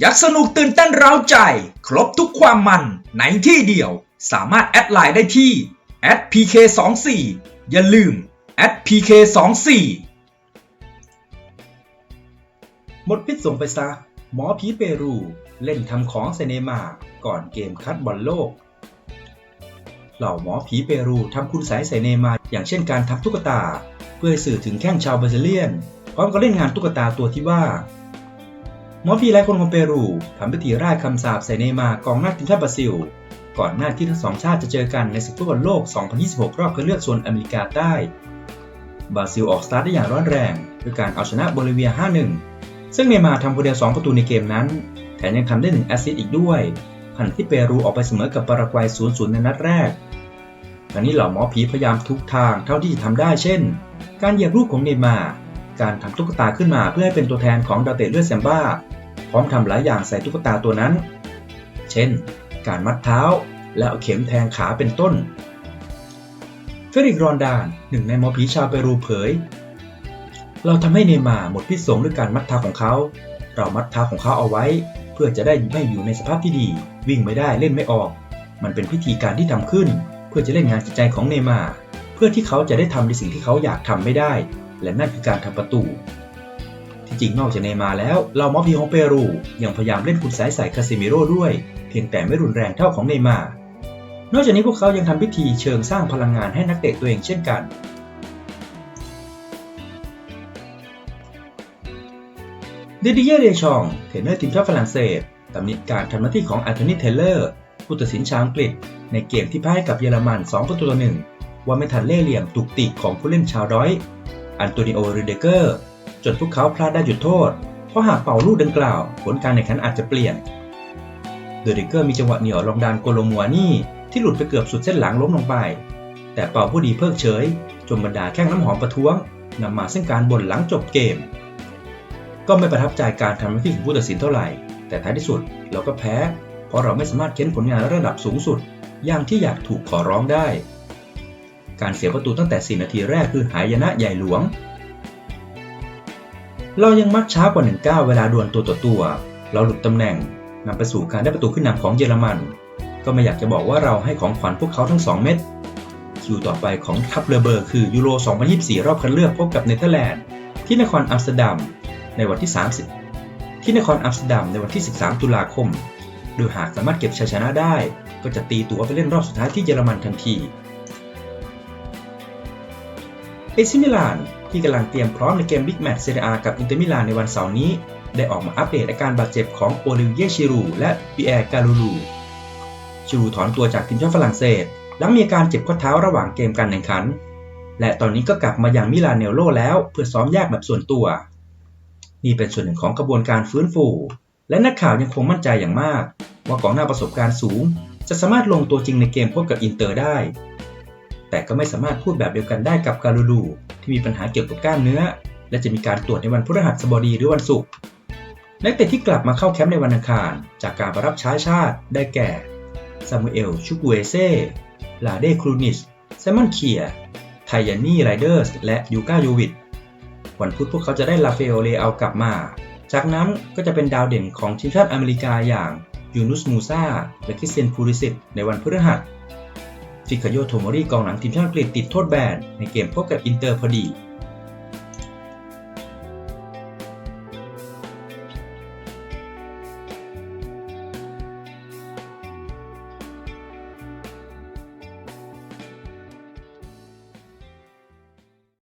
ยักสนุกตื่นเต้นเร้าใจ ครบทุกความมันในที่เดียว สามารถแอดไลน์ได้ที่ @pk24 อย่าลืม @pk24 หมดพิษส่งไปซะ หมอผีเปรู เล่นทำของเซเนมาก่อนเกมคัดบอลโลก เหล่าหมอผีเปรูทำคุณสายใส่เนมา อย่างเช่นการทำตุ๊กตา เพื่อสื่อถึงแข้งชาวบราซิเลียน พร้อมกับเล่นงานตุ๊กตาตัวที่ว่า หมอผีหลายคนของเปรูทำพิธีร่ายคำสาปใส่เนมากองหน้าทีมชาติบราซิล ก่อนหน้าที่ทั้งสองชาติจะเจอกันในศึกฟุตบอลโลก 2026 รอบคัดเลือกโซนอเมริกาใต้ บราซิลออกสตาร์ทได้อย่างร้อนแรงด้วยการเอาชนะโบลิเวีย 5-1 ซึ่งเนมาทำคนเดียว 2 ประตูในเกมนั้น แถมยังทำได้ 1 แอสซิสต์อีกด้วยขณะที่เปรูออกไปเสมอกับปารากวัย 0-0 ในนัดแรกตอนนี้เหล่าหมอผีพยายามทุกทางเท่าที่จะทำได้เช่น การเหยียบรูปของเนมา การทำตุ๊กตาขึ้นมาเพื่อให้เป็นตัวแทนของดาวเตะเลือดแซมบ้า พร้อมทำหลายอย่างใส่ตุ๊กตาตัวนั้น เช่น การมัดเท้า และเอาเข็มแทงขาเป็นต้น เฟริกรอนดานหนึ่งในหมอผีชาวเปรูเผย เราทำให้เนย์มาหมดพิษสงด้วยการมัดเท้าของเขา เรามัดเท้าของเขาเอาไว้ เพื่อจะได้ไม่อยู่ในสภาพที่ดี วิ่งไม่ได้เล่นไม่ออก มันเป็นพิธีการที่ทำขึ้น เพื่อจะเล่นงานจิตใจของเนย์มาเพื่อที่เขาจะได้ทำในสิ่งที่เขาอยากทำไม่ได้ และนั่นคือการทำประตู ที่จริงนอกจากเนย์มาร์แล้วเรามอผีของเปรูยังพยายามเล่นคุณสายใส่คาซิมิโร่ด้วย เพียงแต่ไม่รุนแรงเท่าของเนย์มาร์นอกจากนี้พวกเขายังทำพิธีเชิงสร้างพลังงานให้นักเตะตัวเองเช่นกันดิดิเย่เดชองเทรนเนอร์ทีมชาติฝรั่งเศสตำหนิการทำหน้าที่ของอันโทนีเทเลอร์ ผู้ตัดสินชาวอังกฤษ ในเกมที่พ่ายกับเยอรมัน 2 ประตูต่อหนึ่งว่าไม่ทันเล่เหลี่ยมตุกติกของผู้เล่นชาวดอย อันโตนิโอริเดเกอร์จนพวกเขาพลาดได้หยุดโทษ เพราะหากเป่าลูกดังกล่าว ผลการแข่งขันอาจจะเปลี่ยนเดริเกอร์มีจังหวะเหนี่ยวลองดานโกโลมัวนี่ที่หลุดไปเกือบสุดเส้นหลังล้มลงไป แต่เป่าผู้ดีเพิกเฉยจนบรรดาแข้งน้ำหอมประท้วงนำมาซึ่งการบ่นหลังจบเกม ก็ไม่ประทับใจการทำหน้าที่ของผู้ตัดสินเท่าไหร่ แต่ท้ายที่สุดเราก็แพ้ เพราะเราไม่สามารถเค้นผลงานระดับสูงสุด อย่างที่อยากถูกขอร้องได้ การเสียประตูตั้งแต่ 4 นาทีแรกคือหายนะใหญ่หลวง เรายังมักช้ากว่า1ก้าวเวลาดวลตัวต่อตัว เราหลุดตำแหน่งนำไปสู่การได้ประตูขึ้นนำของเยอรมัน ก็ไม่อยากจะบอกว่าเราให้ของขวัญพวกเขาทั้ง 2 เม็ดคิวต่อไปของทัพเรือเบอร์คือยูโร 2024 รอบคัดเลือกพบกับเนเธอร์แลนด์ที่นครอัมสเตอร์ดัมในวันที่ 30 ที่นครอัมสเตอร์ดัมในวันที่ 13 ตุลาคม โดยหากสามารถเก็บชัยชนะได้ ก็จะตีตัวไปเล่นรอบสุดท้ายที่เยอรมันทันที เอซิมิลานที่กำลังเตรียมพร้อมในเกมบิ๊กแมตช์เซเรียกับอินเตอร์มิลานในวันเสาร์นี้ ได้ออกมาอัปเดตอาการบาดเจ็บของโอลิเวียชิรูและปีแอร์กาลูลูชิรูถอนตัวจากทีมชาติฝรั่งเศส หลังมีอาการเจ็บข้อเท้าระหว่างเกมการแข่งขัน และตอนนี้ก็กลับมาอย่างมิลานเนโรแล้วเพื่อซ้อมแยกแบบส่วนตัว นี่เป็นส่วนหนึ่งของกระบวนการฟื้นฟู และนักข่าวยังคงมั่นใจอย่างมาก ว่ากองหน้าประสบการณ์สูง จะสามารถลงตัวจริงในเกมพบกับอินเตอร์ได้ แต่ก็ไม่สามารถพูดแบบเดียวกันได้กับการูลูที่มีปัญหาเกี่ยวกับกล้ามเนื้อ และจะมีการตรวจในวันพฤหัสบดีหรือวันศุกร์นักเตะที่กลับมาเข้าแคมป์ในวันอังคาร จากการระรับใช้ชาติได้แก่ซามูเอลชูกเวเซ่ลาเดครูนิสแซมมอนเคียไทยานี่ไรเดอร์สและยูกาโยวิดวันพุธพวกเขาจะได้ลาเฟโอเลเอากลับมา จากนั้นก็จะเป็นดาวเด่นของทีมชาติอเมริกาอย่างยูนุสมูซาและคริสเตียนพูริสิตในวันพฤหัส คาโยโทมอรีกองหลังทีมชาติอังกฤษติดโทษแบนในเกมพบกับอินเตอร์พอดี